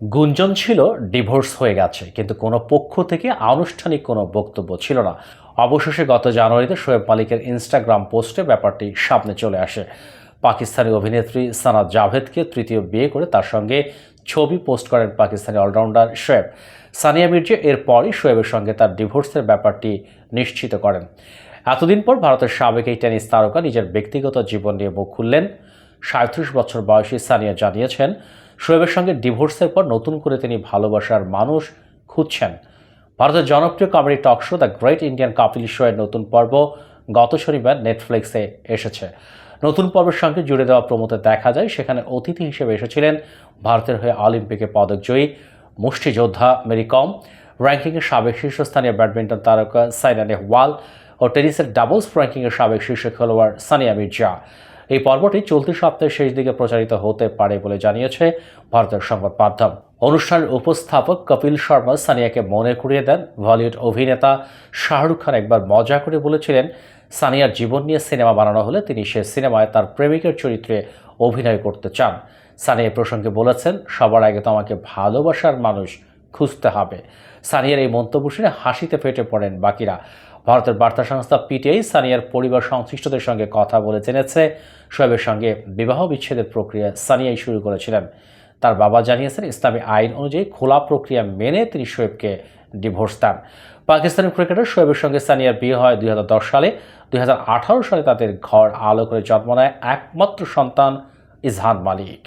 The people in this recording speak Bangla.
গুঞ্জন ছিল, ডিভোর্স হয়ে গেছে, কিন্তু কোনো পক্ষ থেকে আনুষ্ঠানিক কোনো বক্তব্য ছিল না। অবশেষে গত জানুয়ারিতে শোয়েব মালিকের ইনস্টাগ্রাম পোস্টে ব্যাপারটি সামনে চলে আসে। পাকিস্তানি অভিনেত্রী সানাত জাভেদকে তৃতীয় বিয়ে করে তার সঙ্গে ছবি পোস্ট করেন পাকিস্তানি অলরাউন্ডার শোয়েব। সানিয়া মির্জা এরপরই শোয়েবের সঙ্গে তার ডিভোর্সের ব্যাপারটি নিশ্চিত করেন। এতদিন পর ভারতের সাবেক এই টেনিস তারকা নিজের ব্যক্তিগত জীবন নিয়ে মুখ খুললেন। সাঁত্রিশ বছর বয়সী সানিয়া জানিয়েছেন, শোয়েবের সঙ্গে ডিভোর্সের পর নতুন করে তিনি ভালোবাসার মানুষ খুঁজছেন। ভারতের জনপ্রিয় comedy talk show the great Indian Kapil show এর নতুন পর্ব গত শনিবার নেটফ্লিক্সে এসেছে। নতুন পর্বের সঙ্গে জুড়ে দেওয়া প্রমোতে দেখা যায়, সেখানে অতিথি হিসেবে এসেছিলেন ভারতের হয়ে অলিম্পিকে পদকজয়ী মুষ্টিযোদ্ধা মেরি কম। র্যাঙ্কিংয়ের সাবেক শীর্ষস্থানীয় ব্যাডমিন্টন তারকা সাইনা নেহওয়াল ও টেনিসের ডাবলস র্যাঙ্কিংয়ের সাবেক শীর্ষ খেলোয়াড় সানিয়া মির্জা। এই পর্বটি চলতি সপ্তাহের শেষ দিকে প্রচারিত হতে পারে বলে জানিয়েছে ভারতের সংবাদ মাধ্যম। অনুষ্ঠানের উপস্থাপক কপিল শর্মা সানিয়াকে মনে করিয়ে দেন। বলিউড অভিনেতা শাহরুখ খান একবার মজা করে বলেছিলেন, সানিয়ার জীবন নিয়ে সিনেমা বানানো হলে তিনি সে সিনেমায় তার প্রেমিকের চরিত্রে অভিনয় করতে চান। সানিয়া প্রসঙ্গে বলেছেন, সবার আগে তো আমাকে ভালোবাসার মানুষ খুঁজতে হবে। সানিয়ার এই মন্তব্য শুনে হাসিতে ফেটে পড়েন বাকিরা। ভারতের বার্তা সংস্থা পিটিআই সানিয়ার পরিবার সংশ্লিষ্টদের সঙ্গে কথা বলে জেনেছে। শোয়েবের সঙ্গে বিবাহ বিচ্ছেদের প্রক্রিয়া সানিয়াই শুরু করেছিলেন। তার বাবা জানিয়েছেন, ইসলামী আইন অনুযায়ী খোলা প্রক্রিয়া মেনে তিনি শোয়েবকে ডিভোর্স দেন। পাকিস্তানের ক্রিকেটার শোয়েবের সঙ্গে সানিয়ার বিয়ে হয় দুই হাজার দশ সালে। দুই হাজার আঠারো সালে তাদের ঘর আলো করে জন্ম নেয় একমাত্র সন্তান ইজহান মালিক।